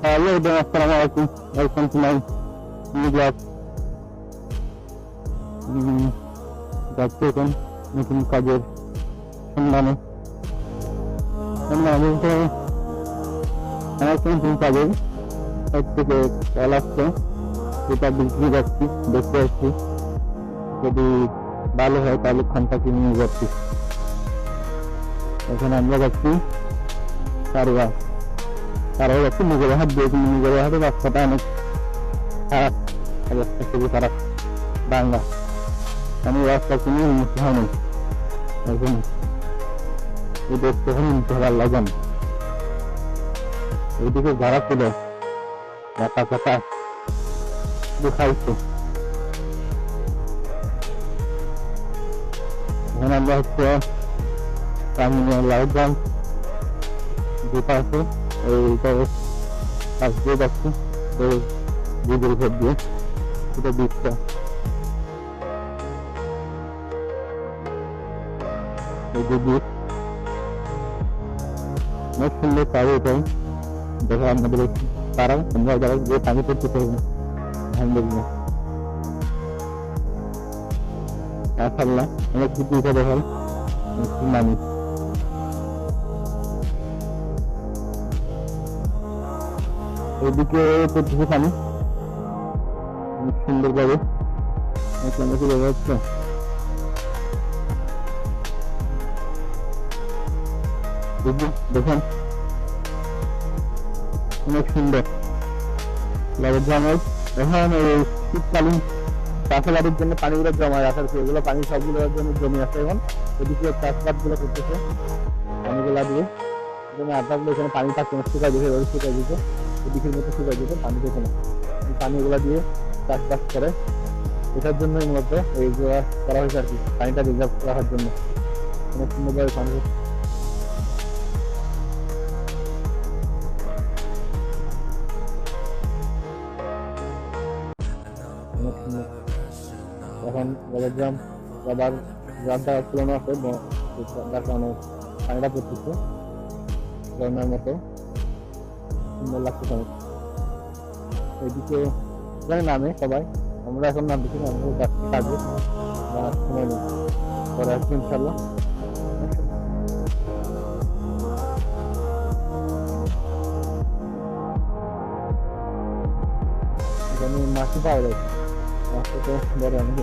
Hello there, assalamu alaikum. Welcome to my new যাচ্ছি এখন নতুন কাজের সন্ধানে সন্ধানে বলতে আমার নতুন কাজের এক থেকে কল আসছে যেটা বিক্রি যাচ্ছি দেখতে যাচ্ছি যদি ভালো হয় তাহলে খানটাকে নিয়ে যাচ্ছি এখন আমরা যাচ্ছি কারুয়া তারাও যাচ্ছে নিজের হাত দিয়ে কিন্তু নিজের হাতে রাস্তাটা অনেক খারাপ অবস্থা খুবই খারাপ বাংলা আমি রাস্তা কিনে উন্নতি হয়নি এখন এই দেখতে এখন উন্নতি হবার লাগান এইদিকে যারা ছিল ব্যথা ব্যথা দেখাইছে এখন আমরা হচ্ছে টার্মিনাল লাইটগঞ্জ যেটা আছে এইটা পাশ দিয়ে যাচ্ছি এই ব্রিজের উপর দিয়ে সেটা ব্রিজটা অনেক সুন্দর পাবে এটাই দেখো আপনাদের তারা তোমরা যারা অনেক কিছু এটা দেখো মানুষ এদিকে পড়তেছে পানি অনেক সুন্দর যাচ্ছে। দেখুন, অনেক সুন্দর। লাভের জামাই এখন শীতকালীন চাষাবাদের জন্য পানিগুলো জমা রাখার এগুলো পানি সবগুলোর জন্য জমি আছে এখন। এদিকে চাষবাদগুলো করতেছে। পানিগুলা দিয়ে। এখানে আটাগুলো এখানে পানি থাকছে না শুকাই দিতে শুকাই দিতে এদিকের মতো শুকাই দিতে পানি দিতে না। এই পানিগুলা দিয়ে চাষবাস করে। এটার জন্যই মূলত এইগুলো করা হয়েছে আর কি, পানিটা রিজার্ভ রাখার জন্য। অনেক সুন্দরভাবে পানি এখন গ্রাম আবার গ্রামটা পুরোনো আছে যার কারণে পানিটা পড়তেছে। ঝর্ণার মতো। সুন্দর লাগছে অনেক এইদিকে জানি নামে সবাই। আমরা এখন নাম দিচ্ছি আমরা যাচ্ছি কাজে। সময় নেই। পরে আসব ইনশাল্লাহ মাছই পাওয়া যায়। মাছটা তো বড় অনেক।